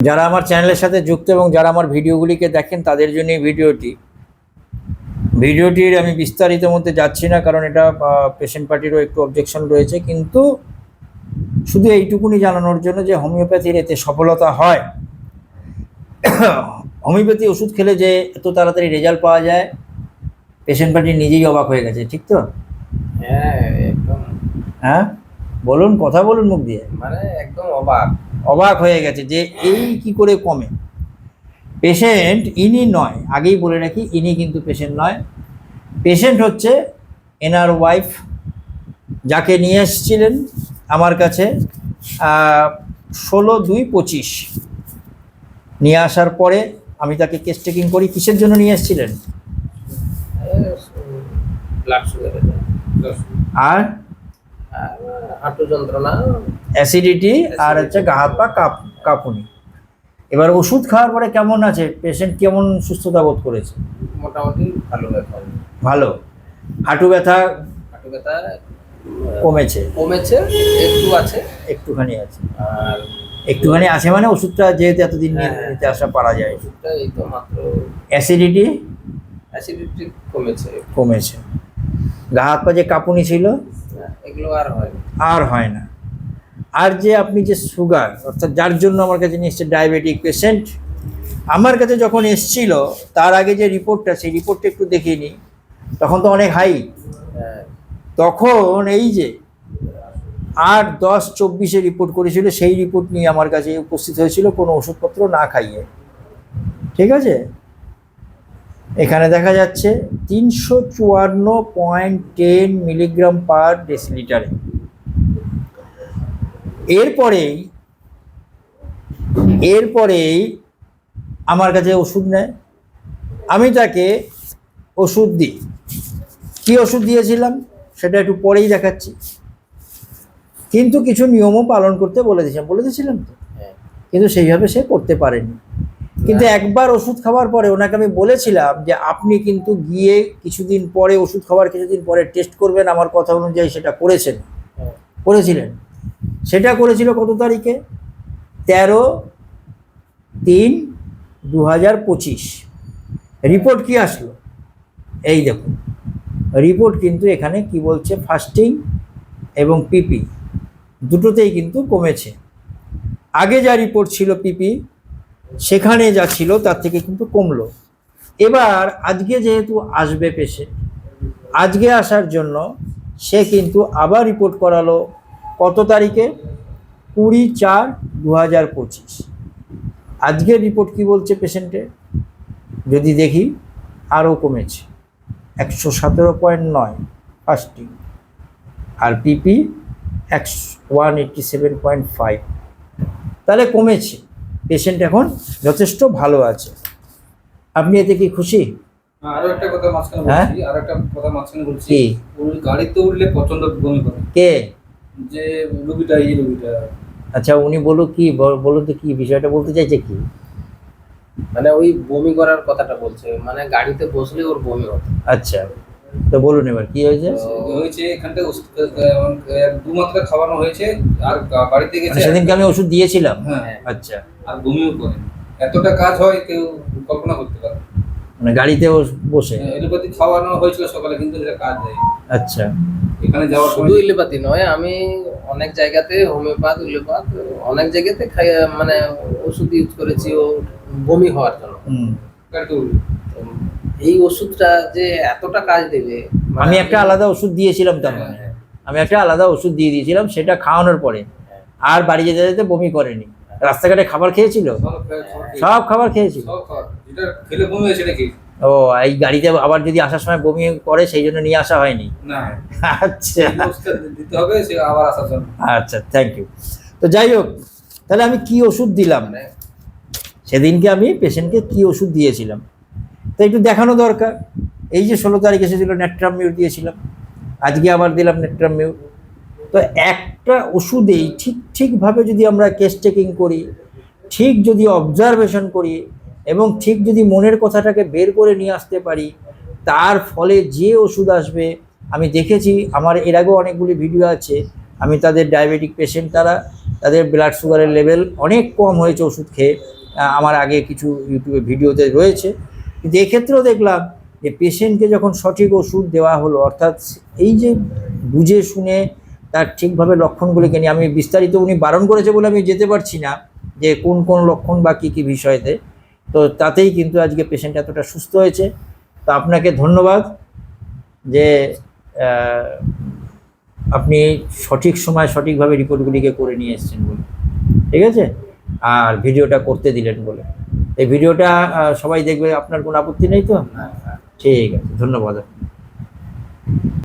যারা আমার চ্যানেলের সাথে যুক্ত এবং যারা আমার ভিডিওগুলিকে দেখেন তাদের জন্য এই ভিডিওটি। ভিডিওটির আমি বিস্তারিত মধ্যে যাচ্ছি না কারণ এটা পেশেন্ট পার্টিরও একটু অবজেকশন রয়েছে। কিন্তু শুধু এইটুকুনি জানানোর জন্য যে হোমিওপ্যাথির এতে সফলতা হয়। হোমিওপ্যাথি ওষুধ খেলে যে এত তাড়াতাড়ি রেজাল্ট পাওয়া যায় পেশেন্ট পার্টি নিজেই অবাক হয়ে গেছে ঠিক তো? হ্যাঁ একদম। হ্যাঁ? বলুন কথা বলুন মুখ দিয়ে। মানে একদম অবাক। অবাক হয়ে গেছে যে এই কি করে কমে? পেশেন্ট ইনি নয় আগেই বলে রাখি ইনি কিন্তু পেশেন্ট নয়। পেশেন্ট হচ্ছে এনার ওয়াইফ যাকে নিয়ে এসেছিলেন আমার কাছে ষোলো দুই পঁচিশ। নিয়ে আসার পরে আমি তাকে কেস টেকিং করি কিসের জন্য নিয়ে এসেছিলেন? আর? হাঁটু যন্ত্রণা। অ্যাসিডিটি আর হচ্ছে গা হাত পা কাপ কাঁপুনি। এবার ওষুধ খাওয়ার পরে কেমন আছে? পেশেন্ট কেমন সুস্থতা বোধ করেছে? মোটামুটি ভালো ব্যাপার। ভালো। হাঁটু ব্যথা হাঁটু ব্যথা কমেছে? কমেছে একটু আছে। একটুখানি আছে। আর একটুখানি আছে মানে ওষুধটা যেহেতু এতদিন নিয়ে হ্যাঁ। নিতে আসা পারা যায়। ওষুধটা এই তো মাত্র অ্যাসিডিটি অ্যাসিডিটি কমেছে। কমেছে। গা হাত পা যে কাঁপুনি ছিল হ্যাঁ, এগুলো আর হয়। আর হয় না। আর যে আপনি যে সুগার, অর্থাৎ যার জন্য আমার কাছে নিয়ে এসছে ডায়াবেটিক পেশেন্ট আমার কাছে যখন এসছিল, তার আগে যে রিপোর্টটা, সেই রিপোর্টটা একটু দেখিয়ে নিই। তখন তো অনেক হাই তখন এই যে আট, দশ, চব্বিশে রিপোর্ট করেছিল, সেই রিপোর্ট নিয়ে আমার কাছে উপস্থিত হয়েছিল, কোনো ওষুধপত্র না খাইয়ে। ঠিক আছে? এখানে দেখা যাচ্ছে তিনশো চুয়ান্ন পয়েন্ট টেন মিলিগ্রাম পার ডেসিলিটারে এরপরেই এরপরেই আমার কাছে ওষুধ নেয়। আমি তাকে ওষুধ দিই। কী ওষুধ দিয়েছিলাম সেটা একটু পরেই দেখাচ্ছি। কিন্তু কিছু নিয়মও পালন করতে বলে দিয়েছিলাম। বলে দিয়েছিলাম তো। হ্যাঁ। কিন্তু সেইভাবে সে করতে পারেনি। কিন্তু একবার ওষুধ খাওয়ার পরে ওনাকে আমি বলেছিলাম যে আপনি কিন্তু গিয়ে কিছুদিন পরে ওষুধ খাওয়ার কিছুদিন পরে টেস্ট করবেন। আমার কথা অনুযায়ী সেটা করেছেন। হ্যাঁ। করেছিলেন। সেটা করেছিল কত তারিখে? তেরো তিন দু হাজার পঁচিশ। রিপোর্ট কি আসলো? এই দেখুন, রিপোর্ট কিন্তু এখানে কি বলছে? ফাস্টিং এবং পিপি, দুটোতেই কিন্তু কমেছে। আগে যা রিপোর্ট ছিল পিপি, সেখানে যা ছিল তার থেকে কিন্তু কমলো। এবার আজকে যেহেতু আসবে পেশে, আজকে আসার জন্য সে কিন্তু আবার রিপোর্ট করালো কত তারিখে? কুড়ি চার দু হাজার পঁচিশ। আজকের রিপোর্ট কি বলছে পেশেন্টের যদি দেখি আরও কমেছে। একশো সতেরো পয়েন্ট নয় ফার্স্টিং আর পিপি একশো one eighty seven point five তাহলে কমেছে। পেশেন্ট এখন যথেষ্ট ভালো আছে। আপনি এতে কি খুশি? আরও একটা কথা মাঝখানে হ্যাঁ? বলছি আরও একটা কথা মাঝখানে বলছি। গাড়িতে উঠলে প্রচণ্ড বমি করে। কে? যে রুগীটা এই রুগীটা। আচ্ছা উনি বলুক কি বল- তো কি বিষয়টা বলতে চাইছে কি? মানে ওই বমি করার কথাটা বলছে মানে গাড়িতে বসলে ওর বমি হতো আচ্ছা তো বলুন এবার কি হয়েছে? হয়েছে এখান থেকে ওষুধ, আহ, দু মাত্রা খাওয়ানো হয়েছে আর বাড়িতে মানে গেছে সেদিনকে আমি ওষুধ দিয়েছিলাম? হ্যাঁ। আচ্ছা। আর বমিও করে। এতটা কাজ হয় কেউ কল্পনা করতে পারে মানে গাড়িতে বসে? এলোপ্যাথি খাওয়ানো হয়েছিল সকালে কিন্তু এটা কাজ দেয় আচ্ছা। এখানে যাওয়ার শুধু ইলিপাতি নয় আমি অনেক জায়গাতে হোমিওপ্যাথ ইলিপাত অনেক জায়গাতে খাই মানে ওষুধ ইউজ করেছি ও বমি হওয়ার জন্য। এই ওষুধটা যে এতটা কাজ দেবে মানে আমি একটা আলাদা ওষুধ দিয়েছিলাম তার মানে। হ্যাঁ, আমি একটা আলাদা ওষুধ দিয়ে দিয়েছিলাম সেটা খাওয়ানোর পরে। আর বাড়ি যেতে যেতে বমি করেনি। রাস্তাঘাটে খাবার খেয়েছিল? সব খাবার খেয়ে- সব খাবার খেয়েছিল। ও এই গাড়িতে আবার যদি আসার সময় বমি করে সেই জন্য নিয়ে আসা হয়নি? আচ্ছা। দিতে হবে আবার আসার জন্য। আচ্ছা থ্যাংক ইউ তো যাই হোক তাহলে আমি কি ওষুধ দিলাম? মানে সেদিনকে আমি পেশেন্টকে কি ওষুধ দিয়েছিলাম? তো একটু দেখানো দরকার। এই যে ষোলো তারিখ এসেছিল নেট্রাম মিউট দিয়েছিলাম। আজকে আবার দিলাম নেট্রাম মিউট তো একটা ওষুধেই ঠিক ঠিকভাবে যদি আমরা কেস টেকিং করি ঠিক যদি অবজারভেশন করি এবং ঠিক যদি মনের কথাটাকে বের করে নিয়ে আসতে পারি, তার ফলে যে ওষুধ আসবে, আমি দেখেছি, আমার এর আগেও অনেকগুলি ভিডিও আছে, আমি তাদের ডায়াবেটিক পেশেন্ট তারা, তাদের ব্লাড সুগারের লেভেল অনেক কম হয়েছে ওষুধ খেয়ে আমার আগে কিছু ইউটিউবে ভিডিওতে রয়েছে। কিন্তু এক্ষেত্রেও দেখলাম যে পেশেন্টকে যখন সঠিক ওষুধ দেওয়া হলো, অর্থাৎ এই যে বুঝে শুনে তার ঠিকভাবে লক্ষণগুলিকে নিয়ে, আমি বিস্তারিত উনি বারণ করেছে বলে আমি যেতে পারছি না যে কোন কোন লক্ষণ বা কী কী বিষয়তে। তো তাতেই কিন্তু আজকে পেশেন্ট এতটা সুস্থ হয়েছে। তো আপনাকে ধন্যবাদ যে আপনি সঠিক সময় সঠিকভাবে রিপোর্টগুলিকে করে নিয়ে এসছেন বলে। ঠিক আছে? আর ভিডিওটা করতে দিলেন বলে। এই ভিডিওটা সবাই দেখবে আপনার কোনো আপত্তি নেই তো? ঠিক আছে ধন্যবাদ।